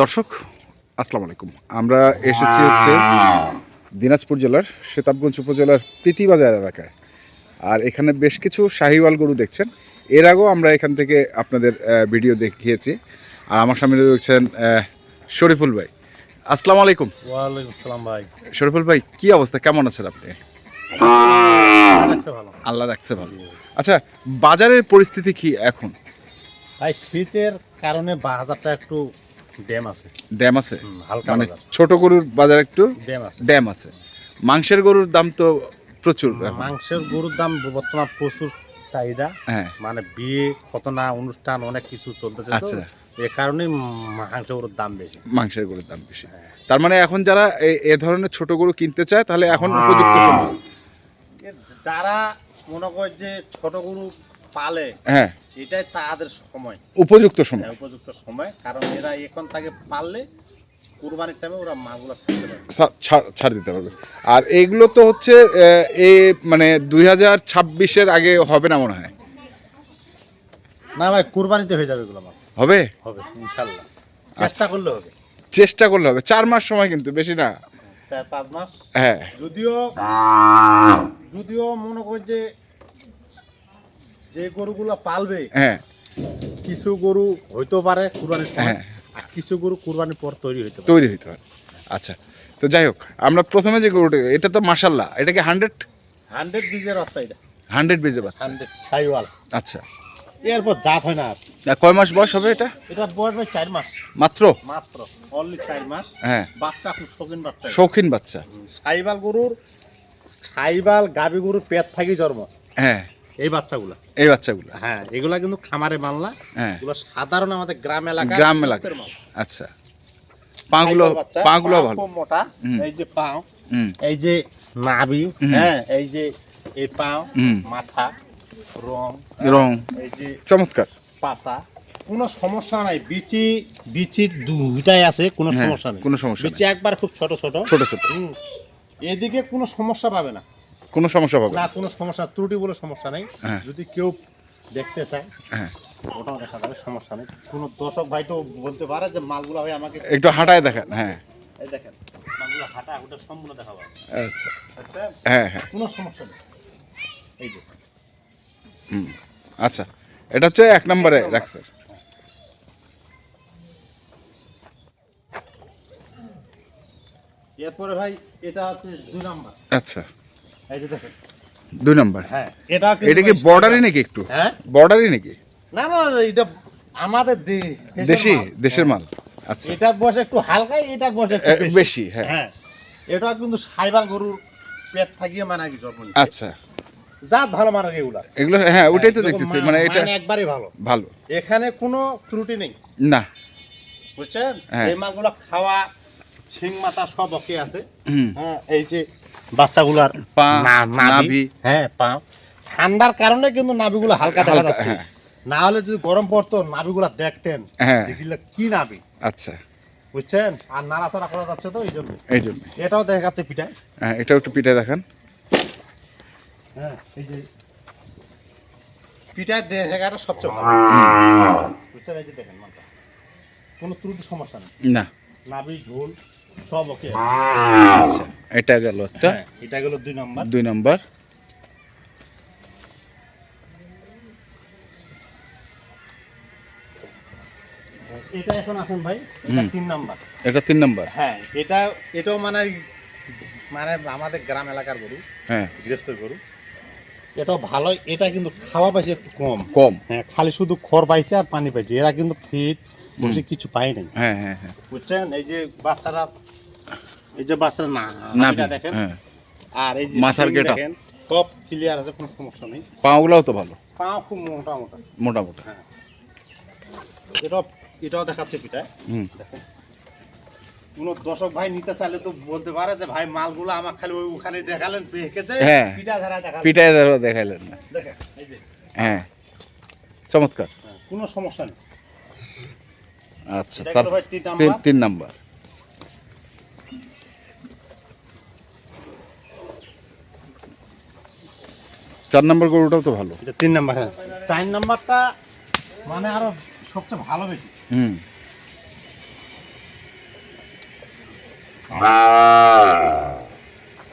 দর্শক আসসালামু আলাইকুম। আমরা এসেছি হচ্ছে দিনাজপুর জেলার সেতাবগঞ্জ উপজেলার প্রীতিবাজার এলাকায়। আর এখানে বেশ কিছু শাহিওয়াল গরু দেখছেন। এর আগেও আমরা এখান থেকে আপনাদের ভিডিও দেখিয়েছি। আর আমার সামনে রয়েছেন শরীফুল ভাই। আসসালামু আলাইকুম। ওয়ালাইকুম সালাম ভাই। শরীফুল ভাই কি অবস্থা? কেমন আছেন আপনি? আল্লাহ রাখছে ভালো। আচ্ছা বাজারের পরিস্থিতি কি এখন? ভাই শীতের কারণে বাজারটা একটু ড্যাম আছে। ড্যাম আছে? হালকা মানে ছোট গরুর বাজার একটু ড্যাম আছে। ড্যাম আছে। মাংসের গরুর দাম তো প্রচুর। মাংসের গরুর দাম বর্তমান প্রচুর চাহিদা। হ্যাঁ। মানে বিয়ে খতনা অনুষ্ঠান অনেক কিছু চলতেছে আচ্ছা। এ কারণে মাংস গরুর দাম বেশি। মাংসের গরুর দাম বেশি। তার মানে এখন যারা এ- এ ধরনের ছোট গরু কিনতে চায় তাহলে এখন উপযুক্ত সময়। যারা মনে করে যে ছোট গরু পালে হ্যাঁ। এটাই তাদের সময়। উপযুক্ত সময়। হ্যাঁ, উপযুক্ত সময়। কারণ এরা এখন তাকে পারলে কুরবানির টাইমে ওরা মাগুলা ছাড়তে পারবে। ছাড় ছাড় দিতে পারবে। আর এইগুলো তো হচ্ছে এ মানে দুই হাজার ছাব্বিশের আগে হবে না মনে হয়? না ভাই কুরবানিতে হয়ে যাবে এগুলো হবে? হবে ইনশাল্লাহ। চেষ্টা করলে হবে। চেষ্টা করলে হবে। চার মাস সময় কিন্তু বেশি না। চার পাঁচ মাস। হ্যাঁ। যদিও যদিও মনে করি যে যে গরুগুলো পালবে হ্যাঁ। কিছু গরু হইতেও পারে কুরবানির হ্যাঁ। আর কিছু গরু কুরবানির পর তৈরি হইতে পারে। তৈরি হইতে পারে। আচ্ছা তো যাই হোক আমরা প্রথমে যে গরুটা এটা তো মাসাল্লাহ এটা কি হান্ড্রেড হান্ড্রেড বীজের বাচ্চা এটা। হান্ড্রেড বেজে পাচ্ছে হান্ড্রেড সাইওয়াল। আচ্ছা। এরপর জাত হয় না কয় মাস বয়স হবে এটা? এটা বয়স ভাই চার মাস। মাত্র? মাত্র অনলি চার মাস। হ্যাঁ। বাচ্চা খুব শৌখিন বাচ্চা শৌখিন বাচ্চা। সাইবাল গরুর সাইবাল গাবি গরুর পেট থাকি জন্ম। হ্যাঁ। এই বাচ্চাগুলা। এই বাচ্চাগুলো। হ্যাঁ এগুলা কিন্তু খামারে মানলা হ্যাঁ। এগুলো সাধারণ আমাদের গ্রাম এলাকা গ্রাম এলাকা আচ্ছা। পাগুলো পাগুলো ভালো। মোটা এই যে পাও এই যে নাভি হ্যাঁ এই যে এই পাও মাথা রং রং। এই যে চমৎকার। পাছা। কোনো সমস্যা নাই। বিচি বিচি দুইটাই আছে কোনো হ্যাঁ, সমস্যা নেই। কোনো সমস্যা বিচি একবার খুব ছোট ছোট। ছোট ছোট। এদিকে কোনো সমস্যা পাবে না। কোনো সমস্যা পাবে না। কোনো সমস্যা ত্রুটি বলে সমস্যা নেই। হ্যাঁ। যদি কেউ দেখতে চায় হ্যাঁ। ওটাও দেখা যাবে সমস্যা নেই। কোনো দর্শক ভাই তো বলতে পারে যে মালগুলা ভাই আমাকে একটু হাঁটায় দেখেন হ্যাঁ। এই দেখেন মালগুলা হাঁটা ওটা সম্পূর্ণ দেখাবো। আচ্ছা। আচ্ছা? হ্যাঁ হ্যাঁ। কোনো সমস্যা নেই। এই যে। হুম আচ্ছা। এটা হচ্ছে এক নম্বরে রাখছে। এরপরে ভাই এটা হচ্ছে দুই নাম্বার। আচ্ছা। এই যে দেখেন। দুই নম্বর। হ্যাঁ এটা এটা কি বর্ডারই নাকি একটু? হ্যাঁ? বর্ডারই নাকি? না না এটা আমাদের দেশি দেশের মাল। আচ্ছা। এটার বয়স একটু হালকা এটার বয়স একটু বেশি। হ্যাঁ। হ্যাঁ। এটা কিন্তু সাইবাল গরুর পেট থাকিয়ে মানা কি জন্ম আচ্ছা। জাত ভালো মানা এগুলা। এগুলো হ্যাঁ ওটাই তো দেখতেছি মানে এটা একবারই ভালো। ভালো। এখানে কোনো ত্রুটি নেই। না। বুঝছেন? হ্যাঁ। এই মালগুলো খাওয়া শিং মাথা সব ওকে আছে। হ্যাঁ এই যে বাচ্চাগুলার পা, নাভি। নাভি। হ্যাঁ পা। ঠান্ডার কারণে কিন্তু নাভিগুলো হালকা দেখা হালকা, যাচ্ছে। হ্যাঁ। না হলে যদি গরম পড়তো নাভিগুলো দেখতেন। হ্যাঁ। কি নাভি? আচ্ছা। বুঝছেন? আর নাড়াচাড়া করা যাচ্ছে তো এই জন্য এই জন্য। এটাও দেখা যাচ্ছে পিঠায় হ্যাঁ এটাও একটু পিঠে দেখান। হ্যাঁ এই যে পিঠায় দেখাটা সবচেয়ে ভালো। বুঝছেন? এই যে দেখেন মালটা কোনো ত্রুটি সমস্যা নেই। না। নাভি ঝোল। সব ওকে আচ্ছা এটা গেল একটা। হ্যাঁ, এটা গেল দুই নাম্বার। দুই নম্বর। এটা এখন ভাই এটা তিন নাম্বার। এটা তিন নম্বর। হ্যাঁ এটা এটাও মানে মানে আমাদের গ্রাম এলাকার গরু হ্যাঁ। গৃহস্থের গরু। এটাও ভালো এটা কিন্তু খাওয়া পাইছে একটু কম। কম। হ্যাঁ খালি শুধু খড় পাইছে আর পানি পাইছে। এরা কিন্তু ফিট বসে কিছু পাই নাই। হ্যাঁ হ্যাঁ হ্যাঁ। বুঝছেন? এই যে বাচ্চারা এই যে বাচ্চারা না নাভি দেখেন। হ্যাঁ। আর এই যে মাথার গেটা। সব ক্লিয়ার আছে কোনো সমস্যা নেই। পাগুলাও তো ভালো। পা খুব মোটা মোটা। মোটা মোটা। হ্যাঁ। এটাও এটাও দেখাচ্ছে পিঠায় হুম। দেখেন। কোনো দর্শক ভাই নিতে চাইলে তো বলতে পারে যে ভাই মালগুলো আমার খালি ওই ওখানে দেখালেন পেকেছে হ্যাঁ। পিঠা ধারা দেখালেন। পিঠায় ধরো দেখাইলেন না। দেখেন এই যে। হ্যাঁ। চমৎকার। হ্যাঁ, কোনো সমস্যা নেই। আচ্ছা তার তিন নাম্বার। চার নাম্বার গরুটাও তো ভালো। এটা তিন নাম্বার হ্যাঁ। চার নাম্বারটা মানে আরও সবচেয়ে ভালো বেশি। হুম।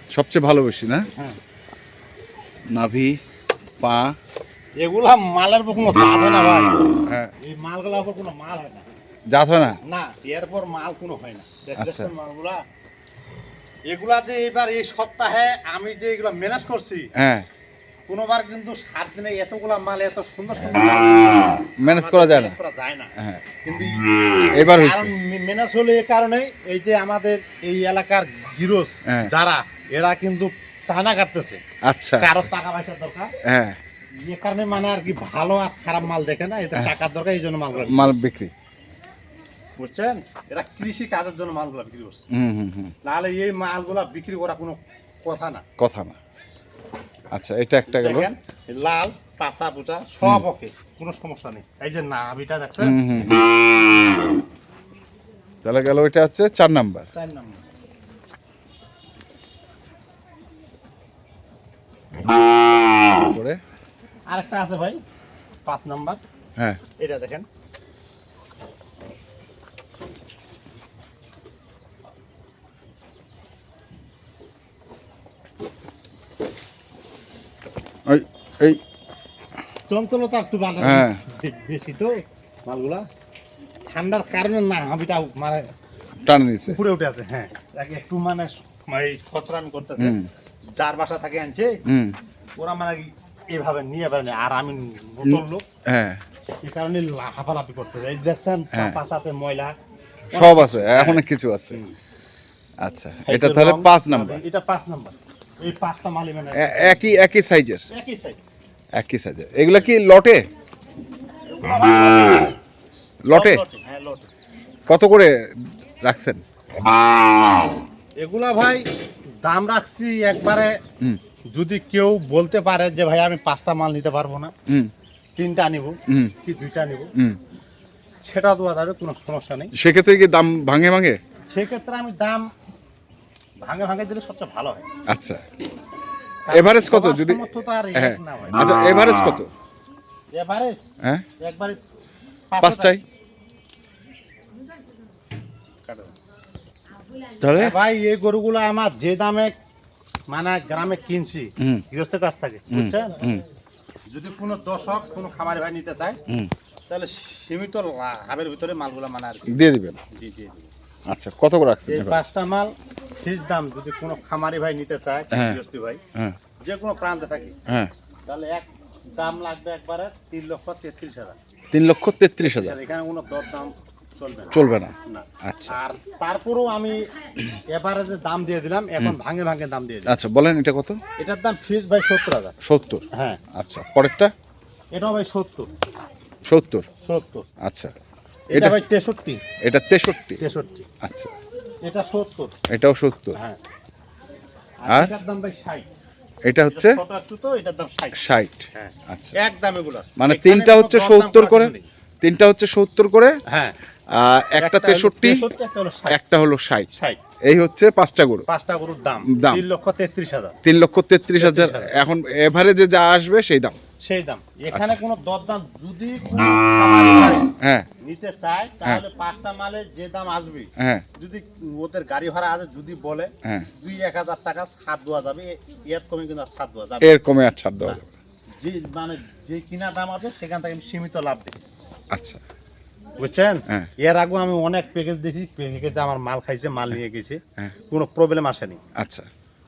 সবচেয়ে ভালো বেশি না? হ্যাঁ। নাভি পা। এগুলা মালের উপর কোনো জাত হয় না ভাই। হ্যাঁ। এই মালগুলোর উপর কোনো মাল হয় না। জাত হয় না? না এরপর মাল কোনো হয় না। আচ্ছা। দেখছেন মালগুলা? এগুলা যে এবার এই সপ্তাহে আমি যে এগুলা ম্যানেজ করছি হ্যাঁ। কোনোবার কিন্তু সাত দিনে এতগুলা মাল এত সুন্দর সুন্দর ম্যানেজ করা যায় না। করা যায় না। হ্যাঁ। কিন্তু এবার ম্যানেজ হলো এই কারণে এই যে আমাদের এই এলাকার গিরোস হ্যাঁ। যারা এরা কিন্তু চায়না কাটতেছে। আচ্ছা কারও টাকা পয়সা দরকার। হ্যাঁ। এ কারণে মানে আর কি ভালো আর খারাপ মাল দেখে না এদের টাকার দরকার এই জন্য মালগুলো মাল বিক্রি। বুঝছেন? এরা কৃষি কাজের জন্য মালগুলো বিক্রি করছে। হুম হুম হুম। নাহলে এই মালগুলা বিক্রি করা কোনো কথা না। কথা না। আচ্ছা এটা একটা গেল। লাল পাছা পুচা সব ওকে কোনো সমস্যা নেই। এই যে নাভিটা দেখছেন? তাহলে গেল এটা হচ্ছে চার নাম্বার। চার নম্বর। করে আরেকটা আছে ভাই পাঁচ নাম্বার। হ্যাঁ। এটা দেখেন ওই এই। চঞ্চলতা একটু হ্যাঁ। বেশি তো মালগুলা। ঠান্ডার কারণে না হাবিটা মানে টানে নিচ্ছে উপরে উঠে আছে হ্যাঁ। একে একটু মানে মানে খতরামি করতেছে। যার বাসা থাকে আনছে ওরা মানে এভাবে নিয়ে বেড়ে আর আমি নতুন লোক হ্যাঁ। এই কারণে লাফালাফি করতেছে। এই দেখছেন হ্যাঁ। পাশাতে ময়লা। সব আছে এখন কিছু আছে। আচ্ছা এটা তাহলে পাঁচ নাম্বার। এটা পাঁচ নাম্বার। এই পাঁচটা মালি মানে একই একই সাইজের? একই সাইজ। একই সাইজের। এগুলা কি লটে? লটে? হ্যাঁ কত করে রাখছেন? এগুলা ভাই দাম রাখছি একবারে। যদি কেউ বলতে পারে যে ভাই আমি পাঁচটা মাল নিতে পারব না। তিনটা নিব কি দুইটা নিব? হুম। সেটা দেওয়া যাবে কোনো সমস্যা নেই। সেক্ষেত্রে কি দাম ভাঙে ভাঙে? সেক্ষেত্রে আমি দাম ভাঙে ভাঙে দিলে সবচেয়ে ভালো হয়। আচ্ছা। এভারেজ কত? যদি হ্যাঁ। আচ্ছা এভারেজ কত? এভারেজ? হ্যাঁ। একবারে পাঁচটাই তাহলে? হ্যাঁ ভাই এই গরুগুলো আমার যে দামে মানে গ্রামে কিনছি গৃহস্থের কাছ থেকে বুঝছেন? যদি কোনো দর্শক কোনো খামারি ভাই নিতে চায় তাহলে সীমিত লাভের ভিতরে মালগুলো মানে আর কি। দিয়ে দিবেন। জি জি। আচ্ছা কত করে রাখছেন এই পাঁচটা মাল ফিস দাম যদি কোনো খামারি ভাই নিতে চায় হ্যাঁ। গৃহস্থী ভাই হ্যাঁ। যে কোনো প্রান্তে থাকি। হ্যাঁ। তাহলে এক দাম লাগবে একবারে তিন লক্ষ তেত্রিশ হাজার। তিন লক্ষ তেত্রিশ হাজার। এখানে কোনো দর দাম চলবে না। চলবে না। না। আচ্ছা। আর তারপরেও আমি এবারে যে দাম দিয়ে দিলাম এখন ভাঙে ভাঙে দাম দিয়ে আচ্ছা বলেন এটা কত? এটার দাম ফিস ভাই সত্তর হাজার। সত্তর? হ্যাঁ। আচ্ছা পরেরটা? এটাও ভাই সত্তর। সত্তর? সত্তর। আচ্ছা। এটা ভাই তেষট্টি। এটা তেষট্টি? তেষট্টি। আচ্ছা। এটা সত্তর। এটাও সত্তর? হ্যাঁ। আর? এটার দাম ভাই ষাট। এটা হচ্ছে তো এটার দাম হ্যাঁ। আচ্ছা। এক দাম এগুলো মানে তিনটা হচ্ছে দরদাম সত্তর করার করে? তিনটা হচ্ছে সত্তর করে? হ্যাঁ। আর একটা হলো তেষট্টি একটা হলো ষাট। একটা হলো ষাট। ষাট। এই হচ্ছে পাঁচটা গরু। পাঁচটা গরুর দাম। দাম। তিন লক্ষ তেত্রিশ হাজার। তিন লক্ষ তেত্রিশ হাজার। এখন এভারেজে যা আসবে সেই দাম। সেই দাম। এখানে আচ্ছা। কোনো দরদাম যদি হ্যাঁ নিতে চায় তাহলে পাঁচটা মালের যে দাম আসবে হ্যাঁ। যদি ওদের গাড়ি ভাড়া আছে যদি বলে হ্যাঁ। দুই এক হাজার টাকা ছাড় দেওয়া যাবে এর কমে কিন্তু ছাড় দেওয়া যাবে এর কমে আর ছাড় দেওয়া যাবে যে মানে যে কিনা দাম আছে সেখান থেকে আমি সীমিত লাভ দিই। আচ্ছা। বুঝছেন? হ্যাঁ। এর আগেও আমি অনেক প্যাকেজ দিয়েছি প্যাকেজে আমার মাল খাইছে মাল নিয়ে গেছে। হ্যাঁ। কোনো প্রবলেম আসেনি। আচ্ছা।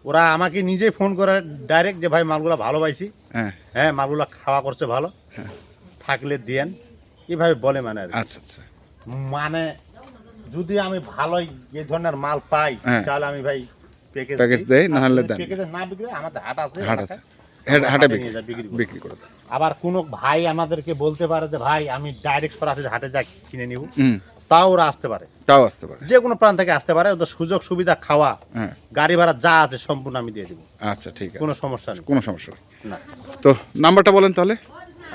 ওরা আমাকে নিজেই ফোন করে ডাইরেক্ট যে ভাই মালগুলো ভালো পাইছি। হ্যাঁ। হ্যাঁ মালগুলো খাওয়া করছে ভালো। হ্যাঁ। থাকলে দেন এভাবে বলে মানে আর আচ্ছা আচ্ছা। মানে যদি আমি ভালোই এই ধরনের মাল পাই হ্যাঁ। তাহলে আমি ভাই প্যাকেজ প্যাকেজ দেই, না হলে দেন। প্যাকেজে না বিক্রি আমাদের হাট আছে হাট আছে। হাটে- বিক্রি করে আবার কোনো ভাই আমাদেরকে বলতে পারে যে ভাই আমি ডাইরেক্ট সরাসরি হাটে যা কিনে নিব। তাও ওরা আসতে পারে। তাও আসতে পারে। যে কোনো প্রান্ত থেকে আসতে পারে ওদের সুযোগ সুবিধা খাওয়া হ্যাঁ। গাড়ি ভাড়া যা আছে সম্পূর্ণ আমি দিয়ে দেবো। আচ্ছা ঠিক আছে। কোনো সমস্যা নেই। কোনো সমস্যা না। তো নাম্বারটা বলেন তাহলে?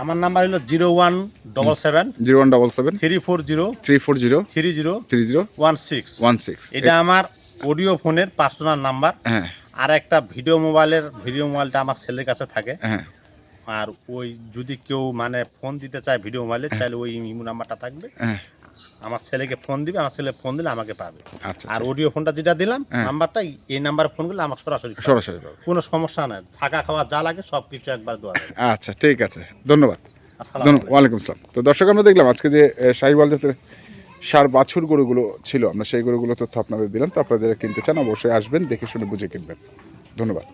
আমার নাম্বার হলো zero one double seven zero one double seven. Three four zero three four zero. Three zero three zero. One six. One six. এটা আমার অডিও ফোনের পার্সোনাল নাম্বার। হ্যাঁ। আর একটা ভিডিও মোবাইলের ভিডিও মোবাইলটা আমার ছেলের কাছে থাকে। হ্যাঁ। আর ওই যদি কেউ মানে ফোন দিতে চায় ভিডিও মোবাইলে তাহলে ওই ইমো নাম্বারটা থাকবে। হ্যাঁ। আমার ছেলেকে ফোন দিবে আমার ছেলে ফোন দিলে আমাকে পাবে। আচ্ছা আর অডিও ফোনটা যেটা দিলাম হ্যাঁ। নাম্বারটা এই নাম্বারে ফোন করলে আমাকে সরাসরি সরাসরি কোনো সমস্যা নাই থাকা খাওয়া যা লাগে সব কিছু একবার দেওয়া আচ্ছা ঠিক আছে ধন্যবাদ। ওয়ালাইকুম আসসালাম। তো দর্শক আমরা দেখলাম আজকে যে শাহিওয়াল জাতের সার বাছুর গরুগুলো ছিল আমরা সেই গরুগুলো তথ্য আপনাদের দিলাম। তো আপনারা যারা কিনতে চান অবশ্যই আসবেন দেখে শুনে বুঝে কিনবেন। ধন্যবাদ।